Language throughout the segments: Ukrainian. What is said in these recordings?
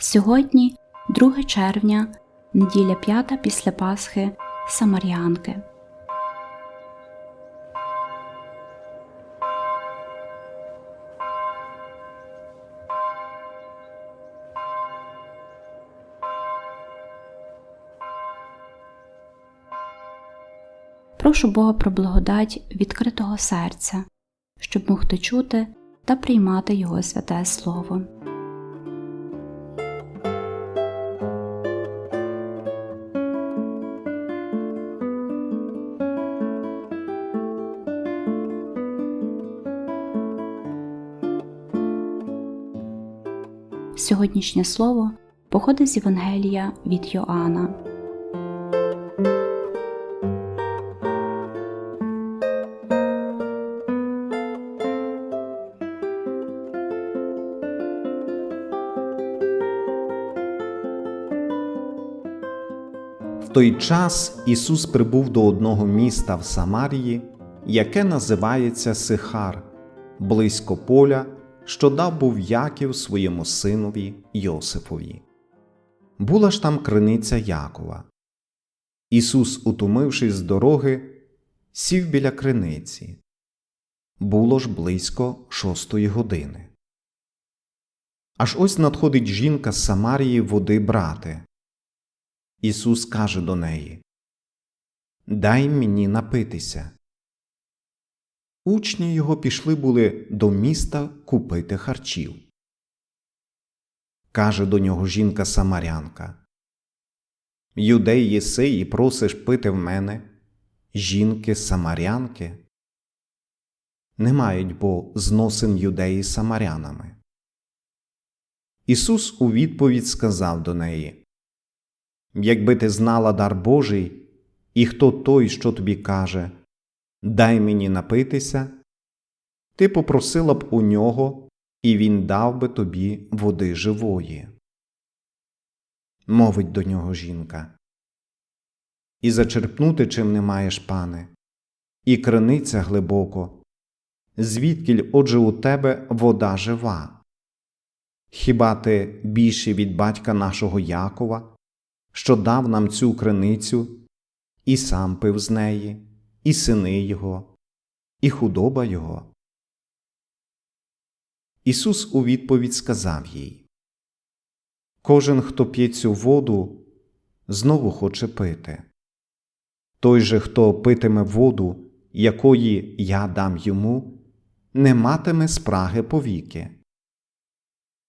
Сьогодні 2 червня, неділя п'ята після Пасхи Самарянки. Прошу Бога про благодать відкритого серця, щоб могти чути та приймати Його святе Слово. Сьогоднішнє слово походить з Євангелія від Йоанна. В той час Ісус прибув до одного міста в Самарії, яке називається Сихар, близько поля, що дав був Яків своєму синові Йосифові. Була ж там криниця Якова. Ісус, утомившись з дороги, сів біля криниці. Було ж близько шостої години. Аж ось надходить жінка з Самарії води брати. Ісус каже до неї Дай мені напитися. Учні його пішли були до міста купити харчів. Каже до нього жінка самарянка Юдей єси і просиш пити в мене, жінки самарянки. Не мають бо зносин юдеї самарянами. Ісус у відповідь сказав до неї Якби ти знала дар Божий, і хто той, що тобі каже Дай мені напитися, ти попросила б у нього, і він дав би тобі води живої. Мовить до нього жінка. І зачерпнути чим не маєш, пане, і криниця глибоко, звідкіль, отже, у тебе вода жива. Хіба ти більший від батька нашого Якова? що дав нам цю криницю, і сам пив з неї, і сини його, і худоба його. Ісус у відповідь сказав їй Кожен, хто п'є цю воду, знову хоче пити. Той же, хто питиме воду, якої я дам йому, не матиме спраги повіки.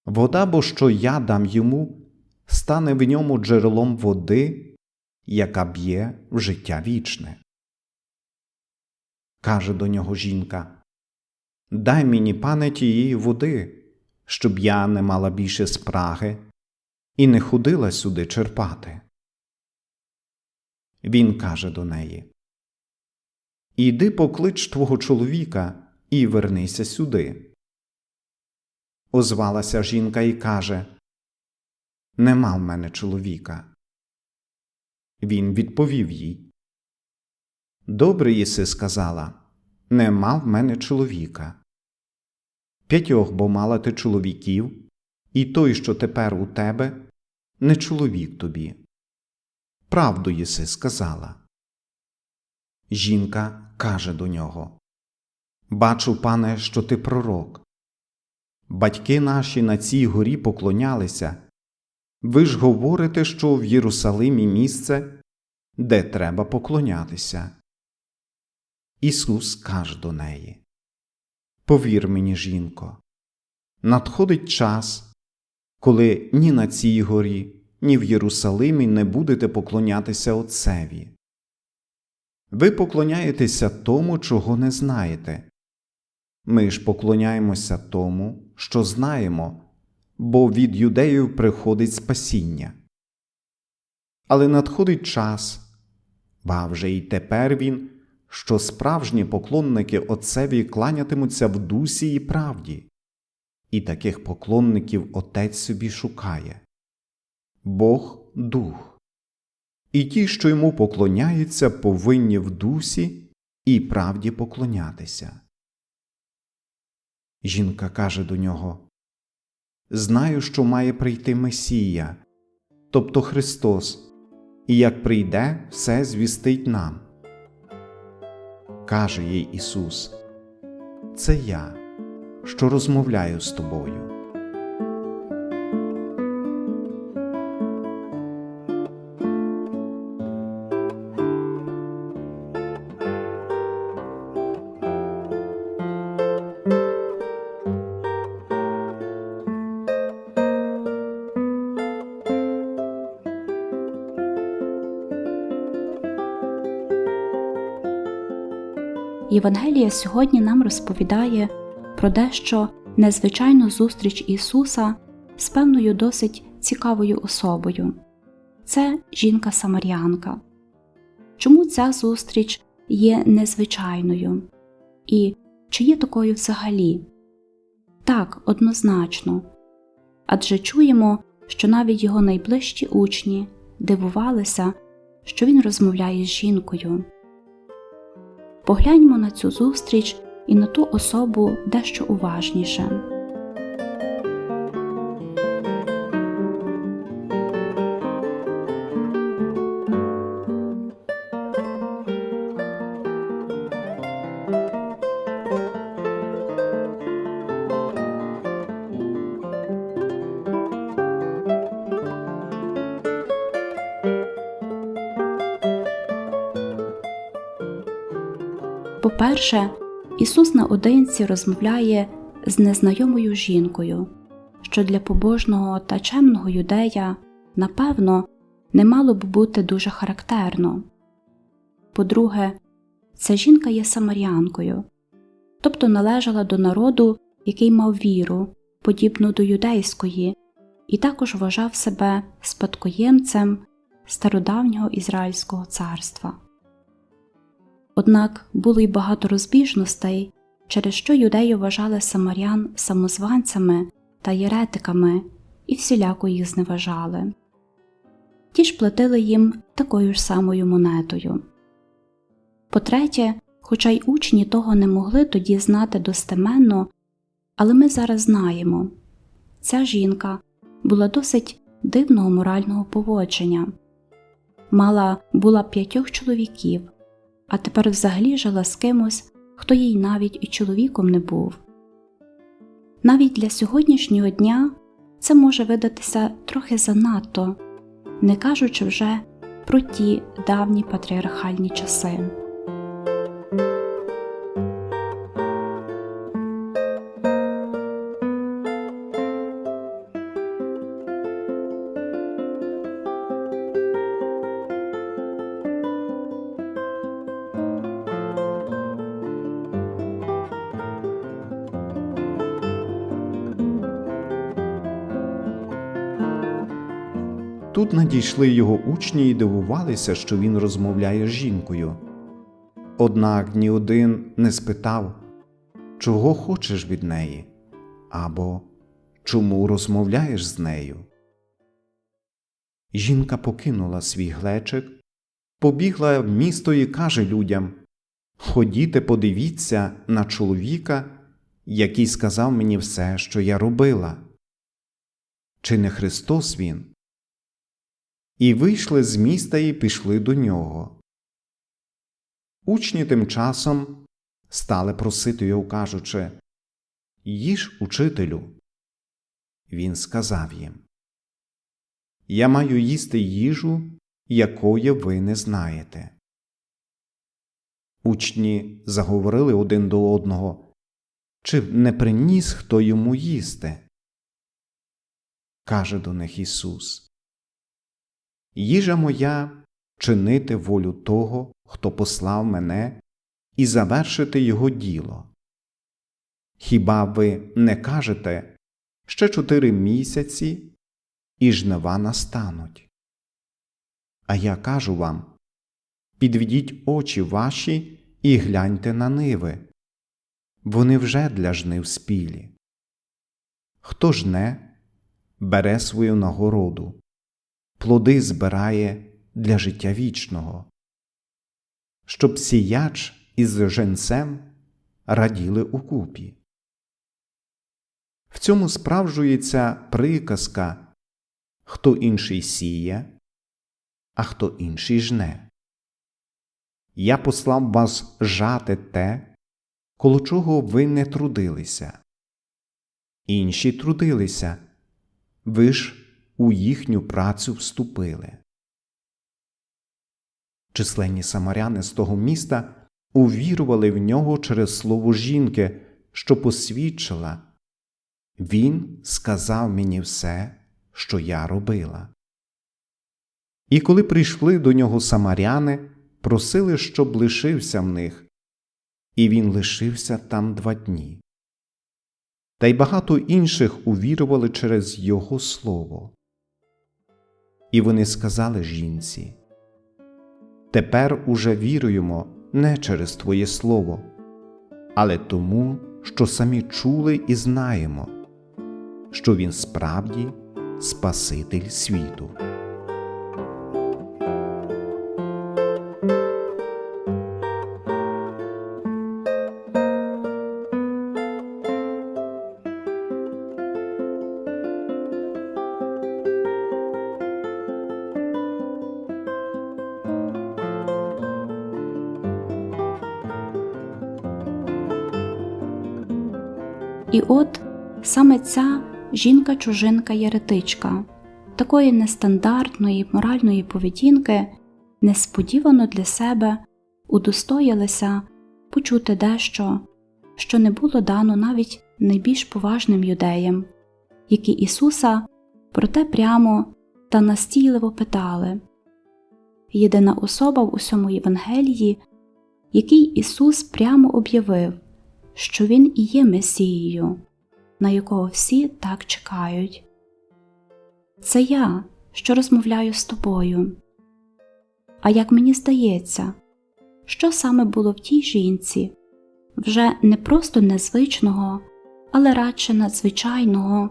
Вода, бо що я дам йому, стане в ньому джерелом води, яка б'є в життя вічне. Каже до нього жінка Дай мені, пане, тієї води, щоб я не мала більше спраги і не ходила сюди черпати. Він каже до неї Іди поклич твого чоловіка і вернися сюди. Озвалася жінка і каже Нема в мене чоловіка. Він відповів їй Добре єси сказала Нема в мене чоловіка. П'ятьох бо мала ти чоловіків, і той, що тепер у тебе, не чоловік тобі. Правду єси сказала. Жінка каже до нього Бачу, пане, що ти пророк. Батьки наші на цій горі поклонялися. Ви ж говорите, що в Єрусалимі місце, де треба поклонятися. Ісус каже до неї Повір мені, жінко, надходить час, коли ні на цій горі, ні в Єрусалимі не будете поклонятися Отцеві. Ви поклоняєтеся тому, чого не знаєте. Ми ж поклоняємося тому, що знаємо бо від юдеїв приходить спасіння. Але надходить час, ба вже й тепер він, що справжні поклонники Отцеві кланятимуться в дусі і правді, і таких поклонників Отець собі шукає Бог дух. І ті, що йому поклоняються, повинні в дусі і правді поклонятися. Жінка каже до нього знаю, що має прийти Месія, тобто Христос, і як прийде, все звістить нам. Каже їй Ісус, Це я, що розмовляю з тобою. Євангелія сьогодні нам розповідає про дещо незвичайну зустріч Ісуса з певною досить цікавою особою. Це жінка-самарянка. Чому ця зустріч є незвичайною? І чи є такою взагалі? Так, однозначно. Адже чуємо, що навіть його найближчі учні дивувалися, що він розмовляє з жінкою. Погляньмо на цю зустріч і на ту особу дещо уважніше. По-перше, Ісус наодинці розмовляє з незнайомою жінкою, що для побожного та чемного юдея, напевно, не мало б бути дуже характерно. По-друге, ця жінка є самарянкою, тобто належала до народу, який мав віру, подібну до юдейської, і також вважав себе спадкоємцем стародавнього Ізраїльського царства. Однак було й багато розбіжностей, через що юдеї вважали самарян самозванцями та єретиками і всіляко їх зневажали. Ті ж платили їм такою ж самою монетою. По-третє, хоча й учні того не могли тоді знати достеменно, але ми зараз знаємо ця жінка була досить дивного морального поводження, мала була п'ятьох чоловіків а тепер взагалі жила з кимось, хто їй навіть і чоловіком не був. Навіть для сьогоднішнього дня це може видатися трохи занадто, не кажучи вже про ті давні патріархальні часи. Тут надійшли його учні і дивувалися, що він розмовляє з жінкою. Однак ні один не спитав, чого хочеш від неї, або чому розмовляєш з нею. Жінка покинула свій глечик, побігла в місто і каже людям Ходіте, подивіться на чоловіка, який сказав мені все, що я робила. Чи не Христос він? І вийшли з міста і пішли до нього. Учні тим часом стали просити його, кажучи Їж, учителю. Він сказав їм Я маю їсти їжу, якої ви не знаєте. Учні заговорили один до одного Чи не приніс хто йому їсти? Каже до них Ісус Їжа моя чинити волю того, хто послав мене, і завершити його діло. Хіба ви не кажете ще чотири місяці і жнива настануть? А я кажу вам підведіть очі ваші і гляньте на ниви. Вони вже для жнив спілі. Хто жне, бере свою нагороду плоди збирає для життя вічного, щоб сіяч із женцем раділи укупі. В цьому справжується приказка хто інший сіє, а хто інший жне. Я послав вас жати те, коло чого ви не трудилися. Інші трудилися, ви ж у їхню працю вступили. Численні самаряни з того міста увірували в нього через слово жінки, що посвідчила Він сказав мені все, що я робила. І коли прийшли до нього самаряни, просили, щоб лишився в них, і він лишився там два дні. Та й багато інших увірували через його слово. І вони сказали жінці Тепер уже віруємо не через Твоє Слово, але тому, що самі чули і знаємо, що Він справді Спаситель світу. І от саме ця жінка-чужинка єретичка, такої нестандартної моральної поведінки, несподівано для себе удостоїлася почути дещо, що не було дано навіть найбільш поважним юдеям, які Ісуса проте прямо та настійливо питали. Єдина особа в усьому Євангелії, який Ісус прямо об'явив, що Він і є Месією, на якого всі так чекають. Це я, що розмовляю з тобою. А як мені здається, що саме було в тій жінці, вже не просто незвичного, але радше надзвичайного,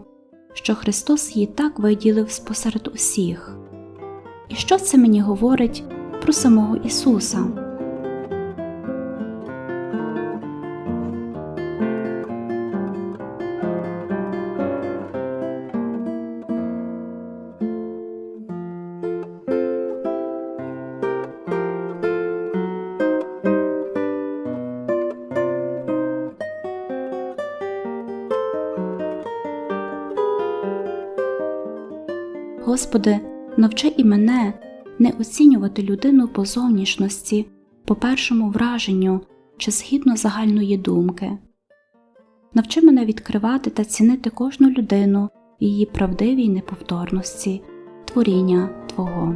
що Христос її так виділив спосеред усіх. І що це мені говорить про самого Ісуса? Господи, навчи і мене не оцінювати людину по зовнішності, по першому враженню чи згідно загальної думки. Навчи мене відкривати та цінити кожну людину в її правдивій неповторності, творіння Твого.